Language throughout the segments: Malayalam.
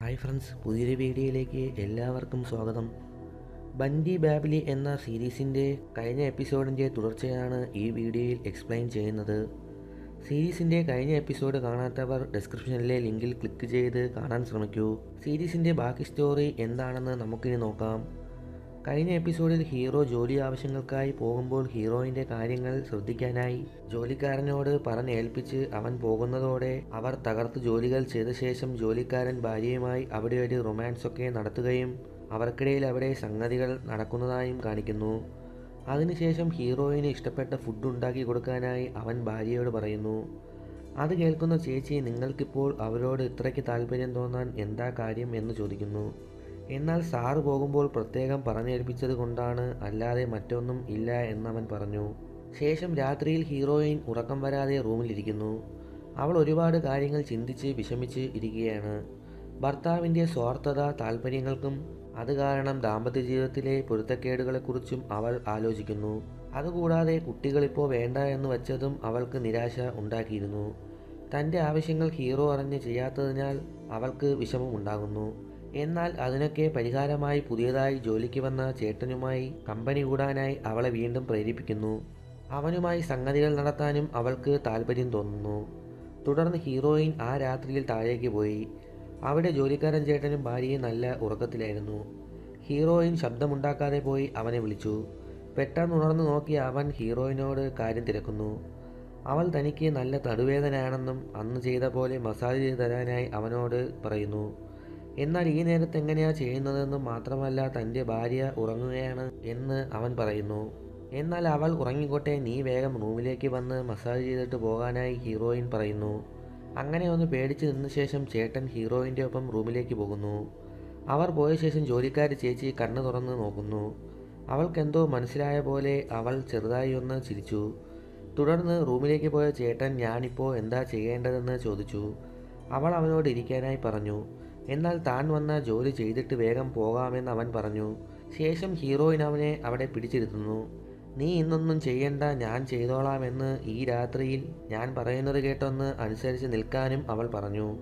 ഹായ് ഫ്രണ്ട്സ് പുതിയൊരു വീഡിയോയിലേക്ക് എല്ലാവർക്കും സ്വാഗതം. ബണ്ടി ബാബിലി എന്ന സീരീസിന്റെ കഴിഞ്ഞ എപ്പിസോഡിന്റെ തുടർച്ചയാണ് ഈ വീഡിയോയിൽ എക്സ്പ്ലെയിൻ ചെയ്യുന്നത്. സീരീസിന്റെ കഴിഞ്ഞ എപ്പിസോഡ് കാണാത്തവർ ഡിസ്ക്രിപ്ഷനിലെ ലിങ്കിൽ ക്ലിക്ക് ചെയ്ത് കാണാൻ ശ്രമിക്കൂ. സീരീസിന്റെ ബാക്കി സ്റ്റോറി എന്താണെന്ന് നമുക്കിനി നോക്കാം. കഴിഞ്ഞ എപ്പിസോഡിൽ ഹീറോ ജോലി ആവശ്യങ്ങൾക്കായി പോകുമ്പോൾ ഹീറോയിന്റെ കാര്യങ്ങൾ ശ്രദ്ധിക്കാനായി ജോലിക്കാരനോട് പറഞ്ഞേൽപ്പിച്ച് അവൻ പോകുന്നതോടെ അവർ തകർത്ത് ജോലികൾ ചെയ്ത ശേഷം ജോലിക്കാരൻ ഭാര്യയുമായി അവിടെ ഒരു റൊമാൻസ് ഒക്കെ നടത്തുകയും അവർക്കിടയിൽ അവിടെ സംഗതികൾ നടക്കുന്നതായും കാണിക്കുന്നു. അതിനുശേഷം ഹീറോയിന് ഇഷ്ടപ്പെട്ട ഫുഡ് ഉണ്ടാക്കി കൊടുക്കാനായി അവൻ ഭാര്യയോട് പറയുന്നു അത് കേൾക്കുന്ന ചേച്ചി നിങ്ങൾക്കിപ്പോൾ അവരോട് ഇത്രയ്ക്ക് താല്പര്യം തോന്നാൻ എന്താ കാര്യം? എന്ന് ചോദിക്കുന്നു. എന്നാൽ സാറ് പോകുമ്പോൾ പ്രത്യേകം പറഞ്ഞേൽപ്പിച്ചത് കൊണ്ടാണ് അല്ലാതെ മറ്റൊന്നും ഇല്ല എന്നവൻ പറഞ്ഞു. ശേഷം രാത്രിയിൽ ഹീറോയിൻ ഉറക്കം വരാതെ റൂമിലിരിക്കുന്നു അവൾ ഒരുപാട് കാര്യങ്ങൾ ചിന്തിച്ച് വിഷമിച്ച് ഇരിക്കുകയാണ്. ഭർത്താവിന്റെ സ്വാർത്ഥത താല്പര്യങ്ങൾക്കും അത് കാരണം ദാമ്പത്യ ജീവിതത്തിലെ പൊരുത്തക്കേടുകളെക്കുറിച്ചും അവൾ ആലോചിക്കുന്നു. അതുകൂടാതെ കുട്ടികളിപ്പോൾ വേണ്ട എന്ന് വച്ചതും അവൾക്ക് നിരാശ ഉണ്ടാക്കിയിരുന്നു. തന്റെ ആവശ്യങ്ങൾ ഹീറോ അറിഞ്ഞ് ചെയ്യാത്തതിനാൽ അവൾക്ക് വിഷമം ഉണ്ടാകുന്നു എന്നാൽ അതിനൊക്കെ പരിഹാരമായി പുതിയതായി ജോലിക്ക് വന്ന ചേട്ടനുമായി കമ്പനി കൂടാനായി അവളെ വീണ്ടും പ്രേരിപ്പിക്കുന്നു. അവനുമായി സംഗതികൾ നടത്താനും അവൾക്ക് താല്പര്യം തോന്നുന്നു. തുടർന്ന് ഹീറോയിൻ ആ രാത്രിയിൽ താഴേക്ക് പോയി. അവിടെ ജോലിക്കാരൻ ചേട്ടനും ഭാര്യയും നല്ല ഉറക്കത്തിലായിരുന്നു. ഹീറോയിൻ ശബ്ദമുണ്ടാക്കാതെ പോയി അവനെ വിളിച്ചു. പെട്ടെന്ന് ഉണർന്നു നോക്കിയ അവൻ ഹീറോയിനോട് കാര്യം തിരക്കുന്നു. അവൾ തനിക്ക് നല്ല തടുവേദനയാണെന്നും അന്ന് ചെയ്ത പോലെ മസാജ് ചെയ്ത് തരാനായി അവനോട് പറയുന്നു. എന്നാൽ ഈ നേരത്ത് എങ്ങനെയാ ചെയ്യുന്നതെന്ന് മാത്രമല്ല തന്റെ ഭാര്യ ഉറങ്ങുകയാണ് എന്ന് അവൻ പറയുന്നു. എന്നാൽ അവൾ ഉറങ്ങിക്കോട്ടെ നീ വേഗം റൂമിലേക്ക് വന്ന് മസാജ് ചെയ്തിട്ട് പോകാനായി ഹീറോയിൻ പറയുന്നു. അങ്ങനെ ഒന്ന് പേടിച്ച് നിന്ന ശേഷം ചേട്ടൻ ഹീറോയിന്റെ ഒപ്പം റൂമിലേക്ക് പോകുന്നു. അവർ പോയ ശേഷം ജോലിക്കാരി ചേച്ചി കണ്ണു തുറന്ന് നോക്കുന്നു. അവൾക്കെന്തോ മനസ്സിലായ പോലെ അവൾ ചെറുതായി ഒന്ന് ചിരിച്ചു. തുടർന്ന് റൂമിലേക്ക് പോയ ചേട്ടൻ ഞാനിപ്പോൾ എന്താ ചെയ്യേണ്ടതെന്ന് ചോദിച്ചു. അവൾ അവനോട് ഇരിക്കാനായി പറഞ്ഞു. എന്നാൽ താൻ വന്ന ജോലി ചെയ്തിട്ട് വേഗം പോകാമെന്ന് അവൻ പറഞ്ഞു. ശേഷം ഹീറോയിൻ അവനെ അവിടെ പിടിച്ചിരുത്തുന്നു. നീ ഇന്നൊന്നും ചെയ്യേണ്ട ഞാൻ ചെയ്തോളാമെന്ന് ഈ രാത്രിയിൽ ഞാൻ പറയുന്നത് കേട്ടൊന്ന് അനുസരിച്ച് നിൽക്കാനും അവൾ പറഞ്ഞു.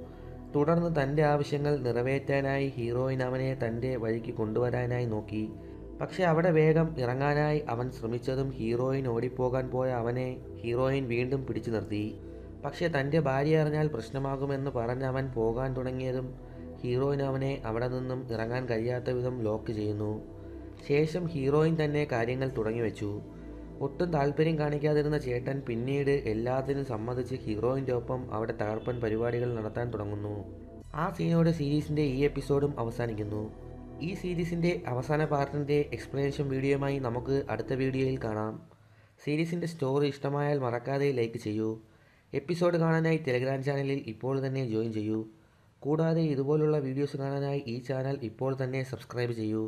തുടർന്ന് തന്റെ ആവശ്യങ്ങൾ നിറവേറ്റാനായി ഹീറോയിൻ അവനെ തന്റെ വഴിക്ക് കൊണ്ടുവരാനായി നോക്കി. പക്ഷെ അവിടെ വേഗം ഇറങ്ങാനായി അവൻ ശ്രമിച്ചതും ഹീറോയിൻ ഓടിപ്പോകാൻ പോയ അവനെ ഹീറോയിൻ വീണ്ടും പിടിച്ചു നിർത്തി. പക്ഷേ തന്റെ ഭാര്യ അറിഞ്ഞാൽ പ്രശ്നമാകുമെന്ന് പറഞ്ഞ് അവൻ പോകാൻ തുടങ്ങിയതും ഹീറോയിൻ അവനെ അവിടെ നിന്നും ഇറങ്ങാൻ കഴിയാത്ത വിധം ലോക്ക് ചെയ്യുന്നു. ശേഷം ഹീറോയിൻ തന്നെ കാര്യങ്ങൾ തുടങ്ങി വെച്ചു. ഒട്ടും താല്പര്യം കാണിക്കാതിരുന്ന ചേട്ടൻ പിന്നീട് എല്ലാത്തിനും സമ്മതിച്ച് ഹീറോയിന്റെ ഒപ്പം അവിടെ തകർപ്പൻ പരിപാടികൾ നടത്താൻ തുടങ്ങുന്നു. ആ സീനോടെ സീരീസിന്റെ ഈ എപ്പിസോഡും അവസാനിക്കുന്നു. ഈ സീരീസിന്റെ അവസാന പാർട്ടിന്റെ എക്സ്പ്ലനേഷൻ വീഡിയോയുമായി നമുക്ക് അടുത്ത വീഡിയോയിൽ കാണാം. സീരീസിന്റെ സ്റ്റോറി ഇഷ്ടമായാൽ മറക്കാതെ ലൈക്ക് ചെയ്യൂ. എപ്പിസോഡ് കാണാനായി ടെലിഗ്രാം ചാനലിൽ ഇപ്പോൾ തന്നെ ജോയിൻ ചെയ്യൂ. കൂടാതെ ഇതുപോലുള്ള വീഡിയോസ് കാണാനായി ഈ ചാനൽ ഇപ്പോൾ തന്നെ സബ്സ്ക്രൈബ് ചെയ്യൂ.